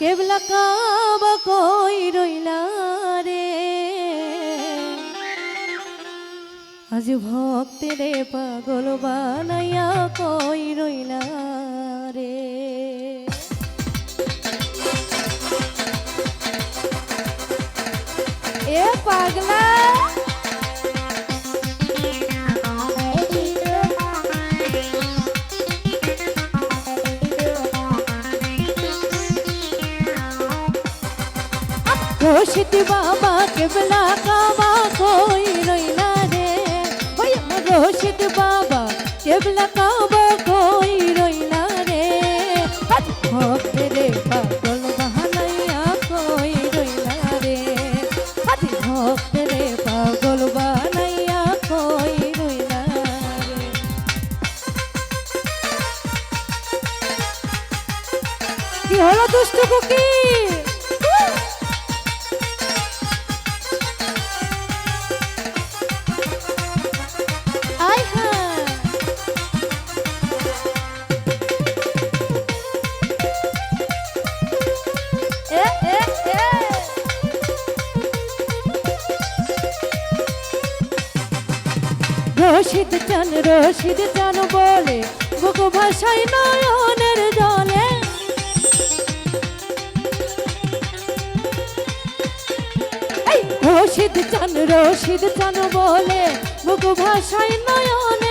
কেবলা কাবা কই রইলা রে? আজ ভক্তেরে পাগল বানাইয়া কই রইলা রশিদ বাবা কেবলা কাবা কই রইলা রে? ওই আমার রশিদ বাবা কেবলা কাবা কই রইলা রে? আজ ভক্তে রে পাগল বাহানাইয়া কই রইলা রে? আজ ভক্তে রশিদ চান রশিদ চান বলে, বুক ভাষায় নয়নের জলে। রশিদ চান রশিদ চান বলে, বুক ভাষায় নয়নের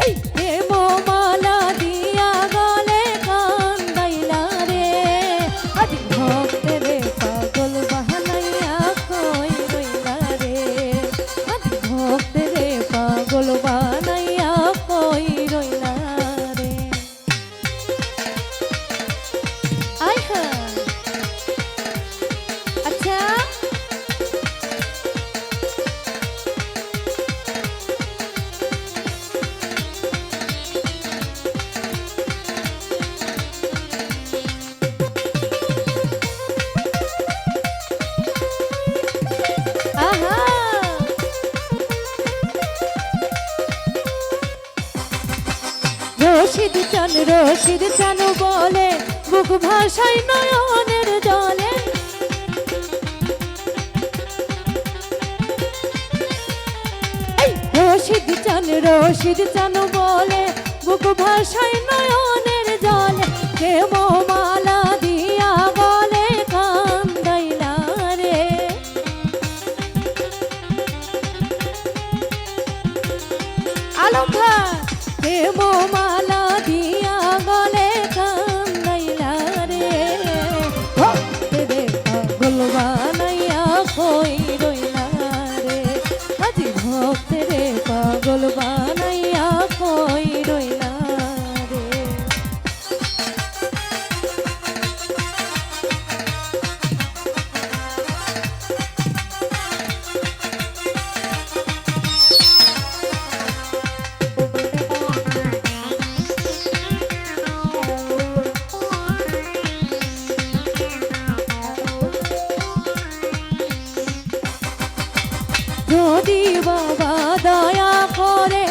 Hey! রশিদ চান চান বলে, বুক ভাষায় নয়নের জলে। রশিদ চান চান বলে, বুক ভাষায় নয়নের জলে। প্রেম মালা দিয়া গলে কান্দাইলা রে। ভাই মালা যদি বাবা দয়া করে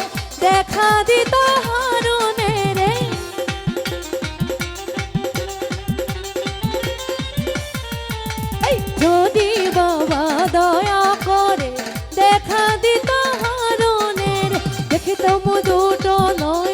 দেখা দিত হারুনে রে। যদি বাবা দয়া করে দেখা দিত হারুনের দেখিতাম দুটো নয়ন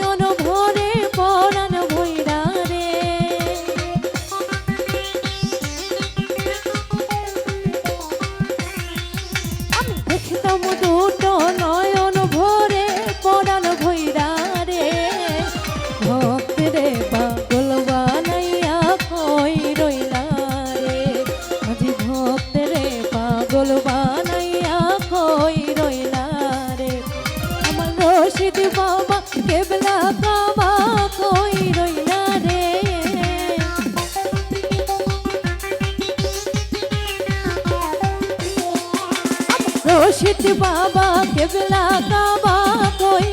পাগল বানাইয়া কই রইলা রে? আমার রশিদ বাবা, কেবলা কাবা কই রইলা রে? রশিদ বাবা, কেবলা কাবা কই